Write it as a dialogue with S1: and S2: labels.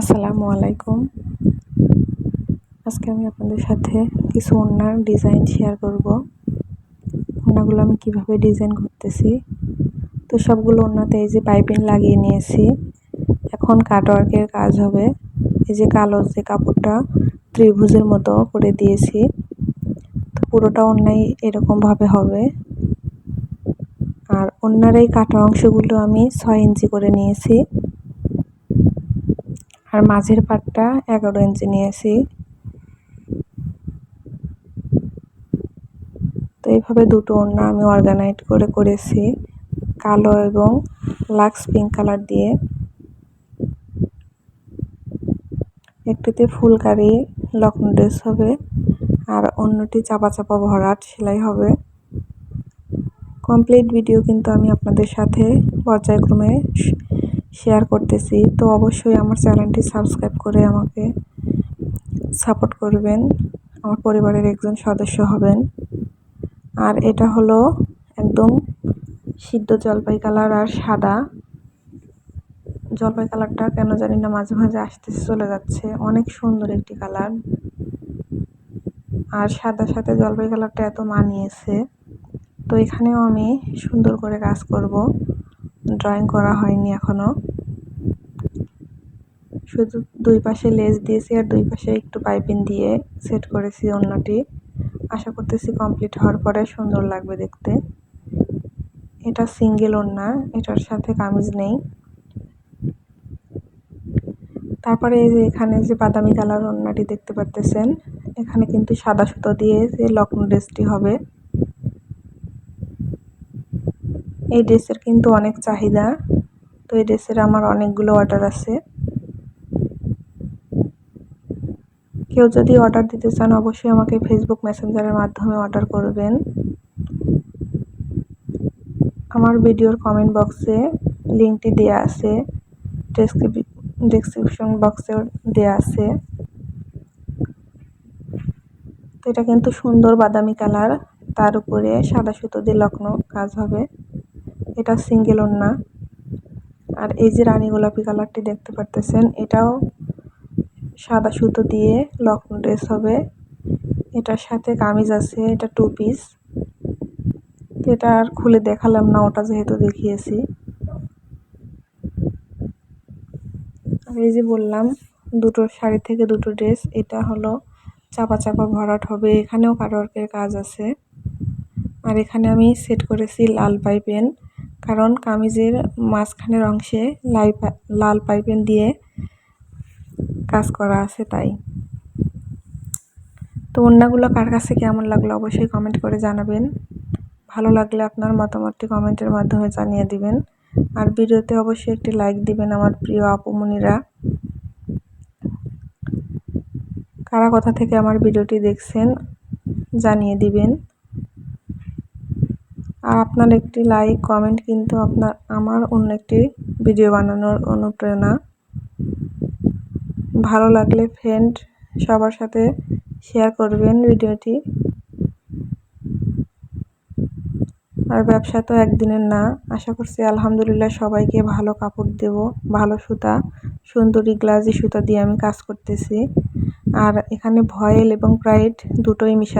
S1: আসসালামু আলাইকুম। আজকে আমি আপনাদের সাথে কিছু ওড়নার ডিজাইন শেয়ার করব। ওনাগুলো আমি কীভাবে ডিজাইন করতেছি? তো সবগুলো ওনাতে এই যে পাইপিং লাগিয়ে নিয়েছি। এখন কাটওয়ার্কের কাজ হবে। এই যে কালো যে কাপড়টা ত্রিভুজের মতো করে দিয়েছি। তো পুরোটা অন্যায় এরকমভাবে হবে। আর অন্যার এই কাটা অংশগুলো আমি ছয় ইঞ্চি করে নিয়েছি। আর মাঝের পাটটা এগারো ইঞ্চি নিয়েছি। তো এইভাবে দুটো ওড়না আমি অর্গানাইজ করে করেছি, কালো এবং লাক্স পিঙ্ক কালার দিয়ে। একটিতে ফুলকারি লক্ষ্ণ ড্রেস হবে আর অন্যটি চাপা চাপা ভরাট সেলাই হবে। কমপ্লিট ভিডিও কিন্তু আমি আপনাদের সাথে পর্যায়ক্রমে শেয়ার করতেছি। তো অবশ্যই আমার চ্যানেলটি সাবস্ক্রাইব করে আমাকে সাপোর্ট করবেন। আমার পরিবারের একজন সদস্য হবেন। আর এটা হলো একদম সিদ্ধ জলপাই কালার আর সাদা। জলপাই কালারটা কেন জানি না মাঝে মাঝে আসতেছে, চলে যাচ্ছে। অনেক সুন্দর একটি কালার। আর সাদার সাথে জলপাই কালারটা এত মানিয়েছে। তো এখানেও আমি সুন্দর করে কাজ করব। ড্রয়িং করা হয়নি এখনও শুধু দুই পাশে লেস দিয়েছি আর দুই পাশে একটু পাইপিং দিয়ে সেট করেছি অন্যটি আশা করতেছি কমপ্লিট হওয়ার পরে সুন্দর লাগবে দেখতে। এটা সিঙ্গেল ওড়না, এটার সাথে কামিজ নেই। তারপরে এই যে এখানে যে বাদামি কালার ওড়নাটি দেখতে পাচ্তেছেন এখানে কিন্তু সাদা সুতো দিয়ে যে লক্ষ্ণ ড্রেসটি হবে। এই ড্রেসের কিন্তু অনেক চাহিদা। তো এই ড্রেসের আমার অনেকগুলো অর্ডার আছে। কেউ যদি অর্ডার দিতে চান, অবশ্যই আমাকে ফেসবুক মেসেঞ্জারের মাধ্যমে অর্ডার করবেন। আমার ভিডিওর কমেন্ট বক্সে লিঙ্কটি দেওয়া আছে। ডেসক্রিপশন বক্সেও দেওয়া আছে। তো এটা কিন্তু সুন্দর বাদামি কালার তার উপরে সাদা সুতো দিয়ে লক্ষ্ণ কাজ হবে। এটা সিঙ্গেল ওন্না আর এই যে রানী গোলাপি কালারটি দেখতে পারতেছেন, এটাও সাদা সুতো দিয়ে লক্ষ্ণ ড্রেস হবে। এটার সাথে কামিজ আছে, এটা টু পিস এটা আর খুলে দেখালাম না, ওটা যেহেতু দেখিয়েছি। এই যে বললাম, দুটো শাড়ি থেকে দুটো ড্রেস, এটা হলো চাপা চাপা ভরাট হবে। এখানেও কাটওয়ার্কের কাজ আছে। আর এখানে আমি সেট করেছি লাল পাইপেন, কারণ কামিজের মাঝখানের অংশে লাল পাইপেন দিয়ে কাজ করা আছে তাই। তো অন্যগুলো কার কাছে কেমন লাগল অবশ্যই কমেন্ট করে জানাবেন। ভালো লাগলে আপনার মতামতটি কমেন্টের মাধ্যমে জানিয়ে দিবেন। আর ভিডিওতে অবশ্যই একটি লাইক দিবেন আমার প্রিয় আপুমনিরা কারা কথা থেকে আমার ভিডিওটি দেখছেন জানিয়ে দিবেন। আর আপনার একটি লাইক কমেন্ট কিন্তু আপনার, আমার অন্য একটি ভিডিও বানানোর অনুপ্রেরণা। ভালো লাগলে ফ্রেন্ড সবার সাথে শেয়ার করবেন ভিডিওটি। আর ব্যবসা তো একদিনের না, আশা করছি আলহামদুলিল্লাহ সবাইকে ভালো কাপড় দেব, ভালো সুতা, সুন্দরী, গ্লাজি সুতা দিয়ে আমি কাজ করতেছি। আর এখানে ভয়েল এবং প্রাইড দুটোই মিশা